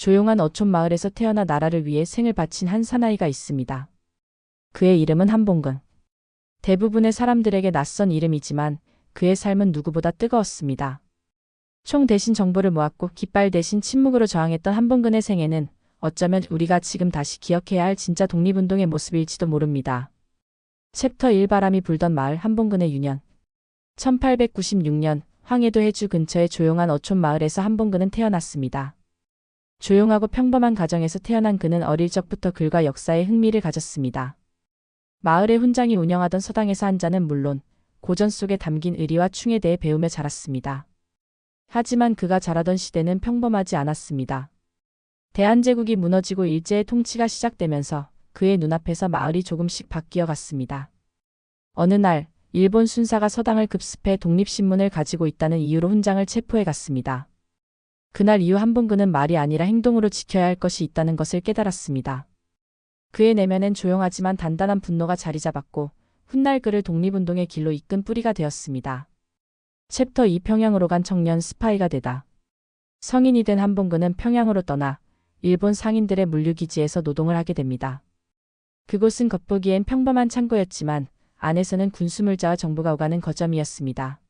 조용한 어촌 마을에서 태어나 나라를 위해 생을 바친 한 사나이가 있습니다. 그의 이름은 한봉근. 대부분의 사람들에게 낯선 이름이지만 그의 삶은 누구보다 뜨거웠습니다. 총 대신 정보를 모았고 깃발 대신 침묵으로 저항했던 한봉근의 생애는 어쩌면 우리가 지금 다시 기억해야 할 진짜 독립운동의 모습일지도 모릅니다. 챕터 1 바람이 불던 마을 한봉근의 유년 1896년 황해도 해주 근처의 조용한 어촌 마을에서 한봉근은 태어났습니다. 조용하고 평범한 가정에서 태어난 그는 어릴 적부터 글과 역사에 흥미를 가졌습니다. 마을의 훈장이 운영하던 서당에서 한 자는 물론 고전 속에 담긴 의리와 충에 대해 배우며 자랐습니다. 하지만 그가 자라던 시대는 평범하지 않았습니다. 대한제국이 무너지고 일제의 통치가 시작되면서 그의 눈앞에서 마을이 조금씩 바뀌어 갔습니다. 어느 날 일본 순사가 서당을 급습해 독립신문을 가지고 있다는 이유로 훈장을 체포해 갔습니다. 그날 이후 한봉근은 말이 아니라 행동으로 지켜야 할 것이 있다는 것을 깨달았습니다. 그의 내면엔 조용하지만 단단한 분노가 자리 잡았고 훗날 그를 독립운동의 길로 이끈 뿌리가 되었습니다. 챕터 2 평양으로 간 청년 스파이가 되다. 성인이 된 한봉근은 평양으로 떠나 일본 상인들의 물류기지에서 노동을 하게 됩니다. 그곳은 겉보기엔 평범한 창고였지만 안에서는 군수물자와 정보가 오가는 거점이었습니다.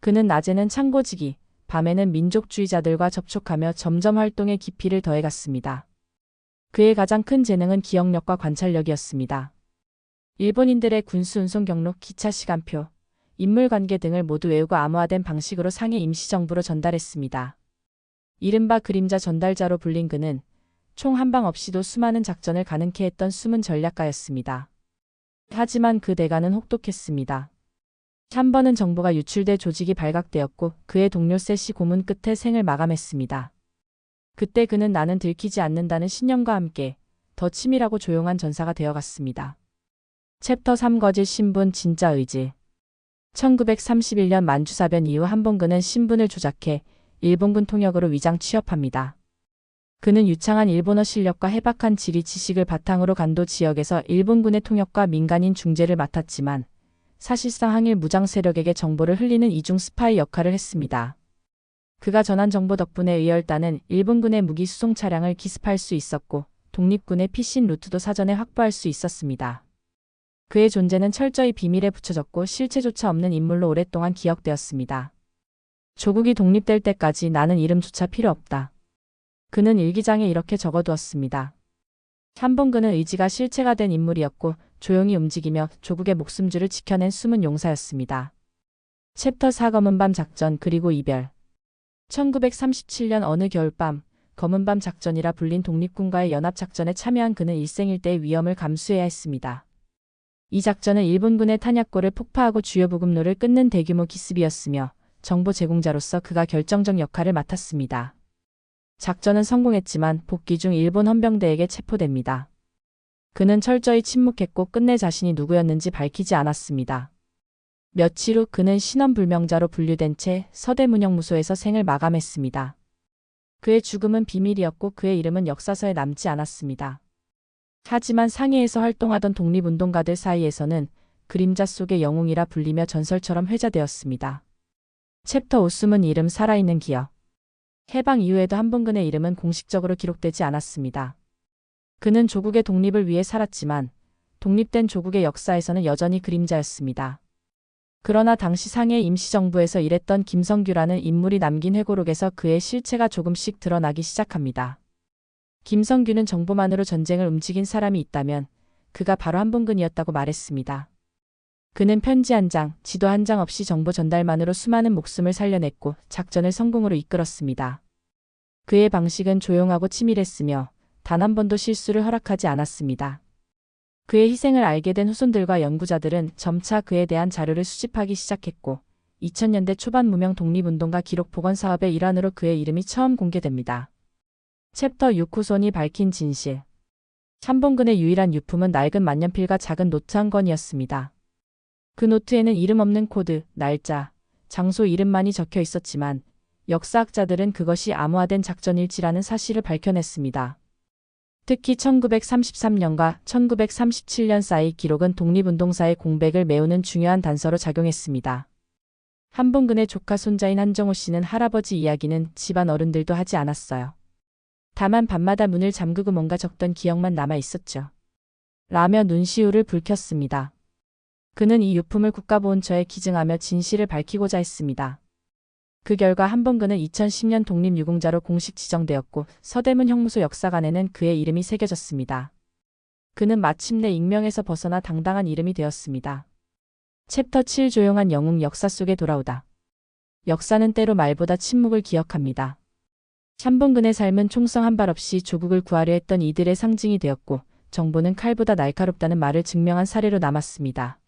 그는 낮에는 창고지기, 밤에는 민족주의자들과 접촉하며 점점 활동의 깊이를 더해갔습니다. 그의 가장 큰 재능은 기억력과 관찰력이었습니다. 일본인들의 군수 운송 경로, 기차 시간표, 인물 관계 등을 모두 외우고 암호화된 방식으로 상해 임시정부로 전달했습니다. 이른바 그림자 전달자로 불린 그는 총 한 방 없이도 수많은 작전을 가능케 했던 숨은 전략가였습니다. 하지만 그 대가는 혹독했습니다. 한 번은 정보가 유출돼 조직이 발각되었고 그의 동료 셋이 고문 끝에 생을 마감했습니다. 그때 그는 나는 들키지 않는다는 신념과 함께 더 치밀하고 조용한 전사가 되어갔습니다. 챕터 3 거짓 신분 진짜 의지 1931년 만주사변 이후 한봉근은 신분을 조작해 일본군 통역으로 위장 취업합니다. 그는 유창한 일본어 실력과 해박한 지리 지식을 바탕으로 간도 지역에서 일본군의 통역과 민간인 중재를 맡았지만 사실상 항일 무장 세력에게 정보를 흘리는 이중 스파이 역할을 했습니다. 그가 전한 정보 덕분에 의열단은 일본군의 무기 수송 차량을 기습할 수 있었고 독립군의 피신 루트도 사전에 확보할 수 있었습니다. 그의 존재는 철저히 비밀에 붙여졌고 실체조차 없는 인물로 오랫동안 기억되었습니다. 조국이 독립될 때까지 나는 이름조차 필요 없다. 그는 일기장에 이렇게 적어두었습니다. 한봉근은 의지가 실체가 된 인물이었고 조용히 움직이며 조국의 목숨줄을 지켜낸 숨은 용사였습니다. 챕터 4 검은밤 작전 그리고 이별 1937년 어느 겨울밤 검은밤 작전이라 불린 독립군과의 연합작전에 참여한 그는 일생일대의 위험을 감수해야 했습니다. 이 작전은 일본군의 탄약고를 폭파하고 주요 보급로를 끊는 대규모 기습이었으며 정보 제공자로서 그가 결정적 역할을 맡았습니다. 작전은 성공했지만 복귀 중 일본 헌병대에게 체포됩니다. 그는 철저히 침묵했고 끝내 자신이 누구였는지 밝히지 않았습니다. 며칠 후 그는 신원불명자로 분류된 채 서대문영무소에서 생을 마감했습니다. 그의 죽음은 비밀이었고 그의 이름은 역사서에 남지 않았습니다. 하지만 상해에서 활동하던 독립운동가들 사이에서는 그림자 속의 영웅이라 불리며 전설처럼 회자되었습니다. 챕터 5 숨은 이름 살아있는 기억 해방 이후에도 한봉근의 이름은 공식적으로 기록되지 않았습니다. 그는 조국의 독립을 위해 살았지만 독립된 조국의 역사에서는 여전히 그림자였습니다. 그러나 당시 상해 임시정부에서 일했던 김성규라는 인물이 남긴 회고록에서 그의 실체가 조금씩 드러나기 시작합니다. 김성규는 정보만으로 전쟁을 움직인 사람이 있다면 그가 바로 한봉근이었다고 말했습니다. 그는 편지 한 장, 지도 한 장 없이 정보 전달만으로 수많은 목숨을 살려냈고 작전을 성공으로 이끌었습니다. 그의 방식은 조용하고 치밀했으며 단 한 번도 실수를 허락하지 않았습니다. 그의 희생을 알게 된 후손들과 연구자들은 점차 그에 대한 자료를 수집하기 시작했고 2000년대 초반 무명 독립운동가 기록 복원 사업의 일환으로 그의 이름이 처음 공개됩니다. 챕터 6 후손이 밝힌 진실 한봉근의 유일한 유품은 낡은 만년필과 작은 노트 한 권이었습니다. 그 노트에는 이름 없는 코드, 날짜, 장소 이름만이 적혀 있었지만 역사학자들은 그것이 암호화된 작전일지라는 사실을 밝혀냈습니다. 특히 1933년과 1937년 사이 기록은 독립운동사의 공백을 메우는 중요한 단서로 작용했습니다. 한봉근의 조카 손자인 한정호 씨는 할아버지 이야기는 집안 어른들도 하지 않았어요. 다만 밤마다 문을 잠그고 뭔가 적던 기억만 남아 있었죠. 라며 눈시울을 붉혔습니다. 그는 이 유품을 국가보훈처에 기증하며 진실을 밝히고자 했습니다. 그 결과 한번그는 2010년 독립유공자로 공식 지정되었고 서대문 형무소 역사관에는 그의 이름이 새겨졌습니다. 그는 마침내 익명에서 벗어나 당당한 이름이 되었습니다. 챕터 7 조용한 영웅 역사 속에 돌아오다. 역사는 때로 말보다 침묵을 기억합니다. 한봉근의 삶은 총성 한 발 없이 조국을 구하려 했던 이들의 상징이 되었고 정보는 칼보다 날카롭다는 말을 증명한 사례로 남았습니다.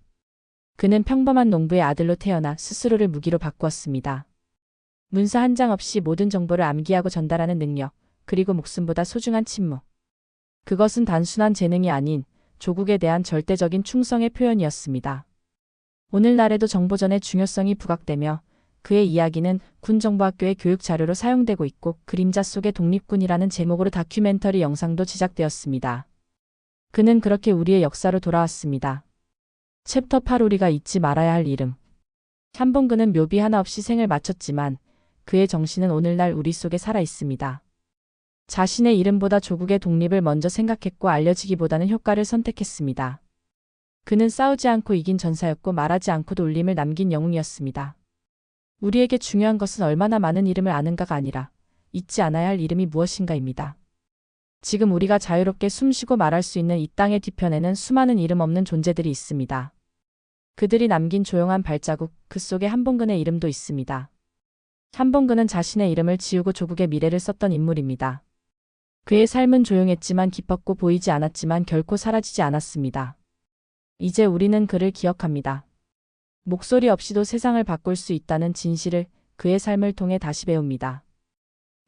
그는 평범한 농부의 아들로 태어나 스스로를 무기로 바꾸었습니다. 문서 한 장 없이 모든 정보를 암기하고 전달하는 능력, 그리고 목숨보다 소중한 침묵. 그것은 단순한 재능이 아닌 조국에 대한 절대적인 충성의 표현이었습니다. 오늘날에도 정보전의 중요성이 부각되며 그의 이야기는 군정보학교의 교육 자료로 사용되고 있고 그림자 속의 독립군이라는 제목으로 다큐멘터리 영상도 제작되었습니다. 그는 그렇게 우리의 역사로 돌아왔습니다. 챕터 8 우리가 잊지 말아야 할 이름. 한봉근은 묘비 하나 없이 생을 마쳤지만 그의 정신은 오늘날 우리 속에 살아 있습니다. 자신의 이름보다 조국의 독립을 먼저 생각했고 알려지기보다는 효과를 선택했습니다. 그는 싸우지 않고 이긴 전사였고 말하지 않고도 울림을 남긴 영웅이었습니다. 우리에게 중요한 것은 얼마나 많은 이름을 아는가가 아니라 잊지 않아야 할 이름이 무엇인가입니다. 지금 우리가 자유롭게 숨쉬고 말할 수 있는 이 땅의 뒤편에는 수많은 이름 없는 존재들이 있습니다. 그들이 남긴 조용한 발자국, 그 속에 한봉근의 이름도 있습니다. 한봉근은 자신의 이름을 지우고 조국의 미래를 썼던 인물입니다. 그의 삶은 조용했지만 깊었고 보이지 않았지만 결코 사라지지 않았습니다. 이제 우리는 그를 기억합니다. 목소리 없이도 세상을 바꿀 수 있다는 진실을 그의 삶을 통해 다시 배웁니다.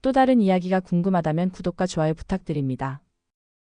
또 다른 이야기가 궁금하다면 구독과 좋아요 부탁드립니다.